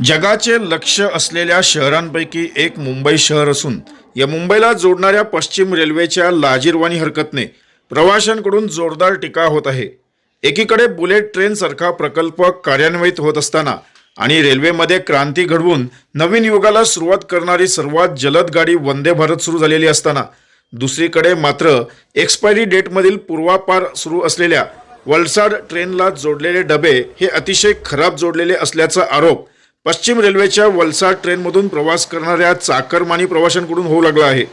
जगाचे लक्ष असलेल्या शहरांपैकी एक मुंबई शहर असून या मुंबईला जोडणाऱ्या पश्चिम रेल्वेच्या लाजीरवाणी हरकतने प्रवाशांकडून जोरदार टीका होत आहे. एकीकडे बुलेट ट्रेनसारखा प्रकल्प कार्यान्वित होत असताना आणि रेल्वेमध्ये क्रांती घडवून नवीन युगाला सुरुवात करणारी सर्वात जलद गाडी वंदे भारत सुरू झालेली असताना दुसरीकडे मात्र एक्सपायरी डेटमधील पूर्वापार सुरू असलेल्या वलसाड ट्रेनला जोडलेले डबे हे अतिशय खराब जोडलेले असल्याचा आरोप पश्चिम रेल्वेच्या वलसाड ट्रेनमधून प्रवास करणाऱ्या चाकरमानी प्रवाशांकडून होऊ लागला आहे.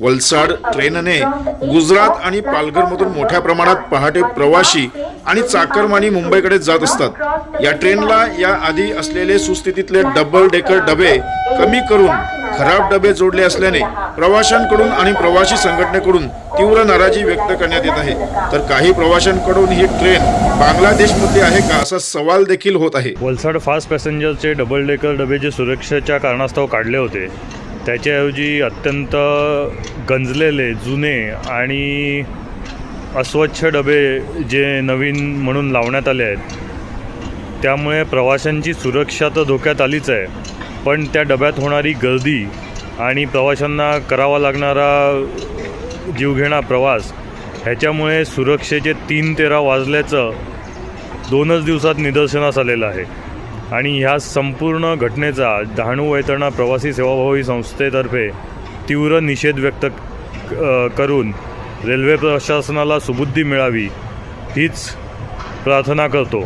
वलसाड ट्रेनने गुजरात आणि पालघरमधून मोठ्या प्रमाणात पहाटे प्रवाशी आणि चाकरमानी मुंबईकडे जात असतात. या ट्रेनला या आधी असलेले सुस्थितीतले डबल डेकर डबे कमी करून खराब डबे जोडले असल्याने प्रवाशांकडून आणि प्रवासी संघटनेकडून तीव्र नाराजी व्यक्त करण्यात येत आहे. तर काही प्रवाशांकडून ही ट्रेन बांगलादेशमध्ये आहे का असा सवाल देखील होत आहे. वलसाड फास्ट पॅसेंजरचे डबल डेकर डबे जे सुरक्षेच्या कारणास्तव काढले होते. त्याच्याऐवजी अत्यंत गंजलेले जुने आणि अस्वच्छ डबे जे नवीन म्हणून लावण्यात आले आहेत. त्यामुळे प्रवाशांची सुरक्षा तर धोक्यात आलीच आहे. पण त्या डब्यात होणारी गर्दी आणि प्रवाशांना करावा लागणारा जीवघेणा प्रवास ह्याच्यामुळे सुरक्षेचे तीन तेरा वाजल्याचं दोनच दिवसात निदर्शनास आलेलं आहे. आणि ह्या संपूर्ण घटनेचा डहाणू वैतरणा प्रवासी सेवाभावी संस्थेतर्फे तीव्र निषेध व्यक्त करून रेल्वे प्रशासनाला सुबुद्धी मिळावी हीच प्रार्थना करतो.